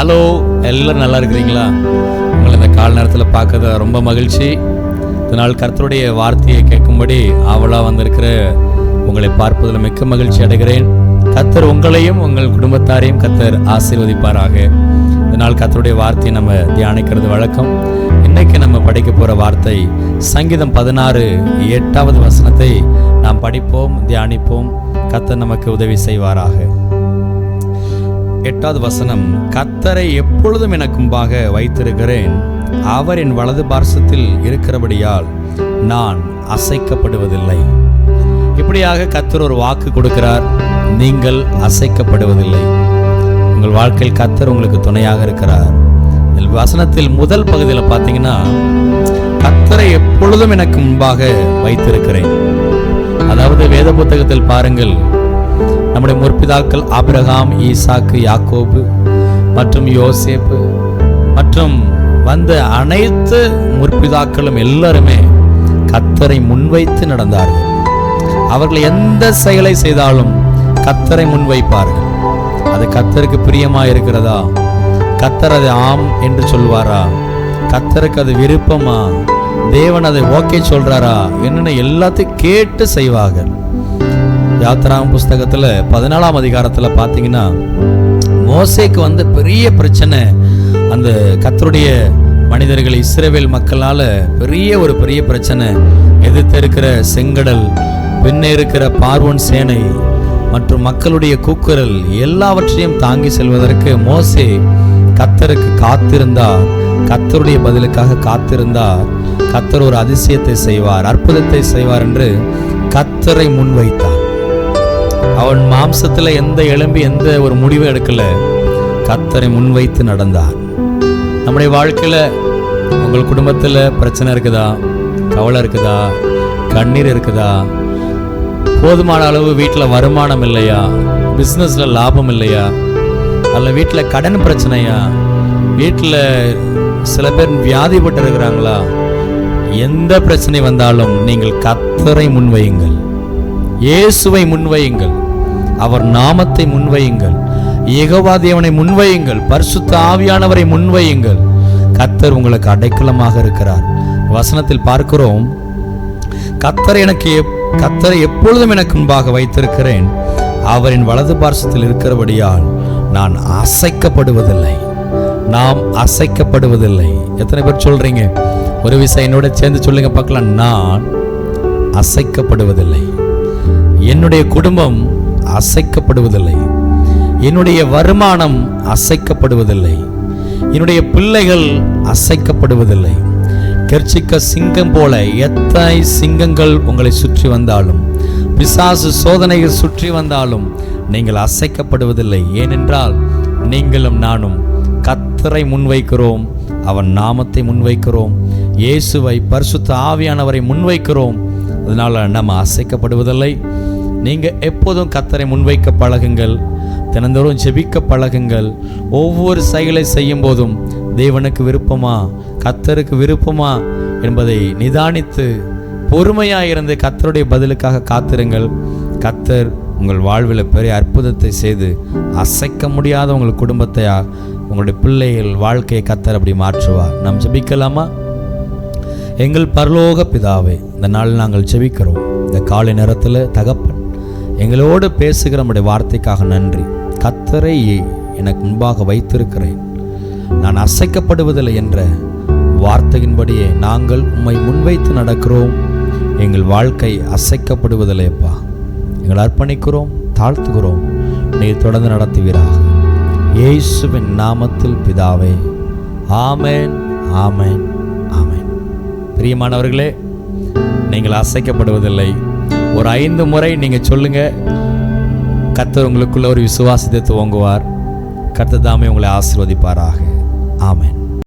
Hello எல்லோரும் நல்லா இருக்கிறீங்களா? உங்களை இந்த கால நேரத்தில் பார்க்கறது ரொம்ப மகிழ்ச்சி. இதனால் கர்த்தருடைய வார்த்தையை கேட்கும்படி ஆவலாக வந்திருக்கிற உங்களை பார்ப்பதில் மிக்க மகிழ்ச்சி அடைகிறேன். கத்தர் உங்களையும் உங்கள் குடும்பத்தாரையும் கத்தர் ஆசீர்வதிப்பாராக. இதனால் கத்தருடைய வார்த்தையை நம்ம தியானிக்கிறது வழக்கம். இன்னைக்கு நம்ம படிக்க போகிற வார்த்தை சங்கீதம் பதினாறு எட்டாவது வசனத்தை நாம் படிப்போம் தியானிப்போம். கத்தர் நமக்கு உதவி செய்வாராக. எட்டாவது வசனம் கத்தரை எப்பொழுதும் எனக்கு முன்பாக வைத்திருக்கிறேன். அவர் என் வலது பார்சத்தில் இருக்கிறபடியால் நான் அசைக்கப்படுவதில்லை. இப்படியாக கத்தர் ஒரு வாக்கு கொடுக்கிறார் நீங்கள் அசைக்கப்படுவதில்லை. உங்கள் வாழ்க்கையில் கத்தர் உங்களுக்கு துணையாக இருக்கிறார். வசனத்தில் முதல் பகுதியில் பார்த்தீங்கன்னா கத்தரை எப்பொழுதும் எனக்கு முன்பாக வைத்திருக்கிறேன். அதாவது வேத புத்தகத்தில் பாருங்கள் நம்முடைய முற்பிதாக்கள் ஆபிரகாம் ஈசாக்கு யாக்கோபு மற்றும் யோசேப்பு மற்றும் வந்த அனைத்து முற்பிதாக்களும் எல்லாருமே கத்தரை முன்வைத்து நடந்தார்கள். அவர்கள் எந்த செயலை செய்தாலும் கத்தரை முன்வைப்பார்கள். அது கத்தருக்கு பிரியமா இருக்கிறதா கத்தர் அது ஆம் என்று சொல்வாரா? கத்தருக்கு அது விருப்பமா? தேவன் அதை ஓகே சொல்றாரா? என்னென்ன எல்லாத்தையும் கேட்டு செய்வார்கள். யாத்ராம் புஸ்தகத்தில் பதினாலாம் அதிகாரத்தில் பார்த்தீங்கன்னா மோசேக்கு வந்து பெரிய பிரச்சனை அந்த கத்தருடைய மனிதர்கள் இஸ்ரேவேல் மக்களால் பெரிய ஒரு பெரிய பிரச்சனை. எதிர்த்து இருக்கிற செங்கடல் பின்னே இருக்கிற பார்வன் சேனை மற்றும் மக்களுடைய கூக்குரல் எல்லாவற்றையும் தாங்கி செல்வதற்கு மோசே கத்தருக்கு காத்திருந்தார் கத்தருடைய பதிலுக்காக காத்திருந்தார் கத்தர் ஒரு அதிசயத்தை செய்வார் அற்புதத்தை செய்வார் என்று கத்தரை முன்வைத்தார். அவன் மாம்சத்தில் எந்த எலும்பி எந்த ஒரு முடிவும் எடுக்கல. கத்தரை முன்வைத்து நடந்தார் நம்முடைய வாழ்க்கையில் உங்கள் குடும்பத்தில் பிரச்சனை இருக்குதா? கவலை இருக்குதா? கண்ணீர் இருக்குதா? போதுமான அளவு வீட்டில் வருமானம் இல்லையா? பிஸ்னஸில் லாபம் இல்லையா? அல்ல வீட்டில் கடன் பிரச்சனையா? வீட்டில் சில பேர் வியாதிப்பட்டு இருக்கிறாங்களா எந்த பிரச்சனை வந்தாலும் நீங்கள் கத்தரை முன்வையுங்கள். இயேசுவை முன்வையுங்கள். அவர் நாமத்தை முன்வையுங்கள். ஏகவாதியவனை முன்வையுங்கள். பரிசுத்த ஆவியானவரை முன்வையுங்கள். கத்தர் உங்களுக்கு அடைக்கலமாக இருக்கிறார். வசனத்தில் பார்க்கிறோம். கத்தர் எனக்கு எப்- கத்தரை எப்பொழுதும் எனக்கு முன்பாக வைத்திருக்கிறேன். அவரின் வலது பார்சத்தில் இருக்கிறபடியால் நான் அசைக்கப்படுவதில்லை. நாம் அசைக்கப்படுவதில்லை. எத்தனை பேர் சொல்றீங்க? ஒரு விஷயம் என்னோட சேர்ந்து சொல்லுங்க பார்க்கலாம். நான் அசைக்கப்படுவதில்லை. என்னுடைய குடும்பம் அசைக்கப்படுவதில்லை. என்னுடைய வருமானம் அசைக்கப்படுவதில்லை. என்னுடைய பிள்ளைகள் அசைக்கப்படுவதில்லை. கெர்ச்சிக்க சிங்கம் போல எத்தனை சிங்கங்கள் உங்களை சுற்றி வந்தாலும் பிசாசு சோதனைகள் சுற்றி வந்தாலும் நீங்கள் அசைக்கப்படுவதில்லை. ஏனென்றால் நீங்களும் நானும் கத்தரை முன்வைக்கிறோம் அவன் நாமத்தை முன்வைக்கிறோம் இயேசுவை பரிசுத்த ஆவியானவரை முன்வைக்கிறோம். அதனால் நம்ம அசைக்கப்படுவதில்லை. நீங்க எப்போதும் கத்தரை முன்வைக்க பழகுங்கள். தினந்தோறும் ஜெபிக்க பழகுங்கள். ஒவ்வொரு செயலை செய்யும் போதும் தேவனுக்கு விருப்பமா? கத்தருக்கு விருப்பமா? என்பதை நிதானித்து பொறுமையா இருந்து கத்தருடைய பதிலுக்காக காத்திருங்கள். கத்தர் உங்கள் வாழ்வில் பெரிய அற்புதத்தை செய்து அசைக்க முடியாத உங்கள் குடும்பத்தை உங்களுடைய பிள்ளைகள் வாழ்க்கையை கத்தர் அப்படி மாற்றுவார். நாம் ஜெபிக்கலாமா? எங்கள் பரலோக பிதாவே இந்த நாள் நாங்கள் ஜெபிக்கிறோம். இந்த காலை நேரத்தில் தகப்ப எங்களோடு பேசுகிற நம்முடைய வார்த்தைக்காக நன்றி. கத்தரை எனக்கு முன்பாக வைத்திருக்கிறேன். நான் அசைக்கப்படுவதில்லை என்ற வார்த்தையின்படியே நாங்கள் உம்மை முன்வைத்து நடக்கிறோம். எங்கள் வாழ்க்கை அசைக்கப்படுவதில்லைப்பா எங்கள் அர்ப்பணிக்கிறோம் தாழ்த்துகிறோம். நீர் தொடர்ந்து நடத்துவீராக. இயேசுவின் நாமத்தில் பிதாவே. ஆமேன் ஆமேன் ஆமேன். பிரியமானவர்களே நீங்கள் அசைக்கப்படுவதில்லை. ஒரு ஐந்து முறை நீங்கள் சொல்லுங்கள் கர்த்தர் உங்களுக்குள்ள ஒரு விசுவாசத்தை துவங்குவார் கர்த்தர் தாமே உங்களை ஆசிர்வதிப்பாராக. ஆமேன்.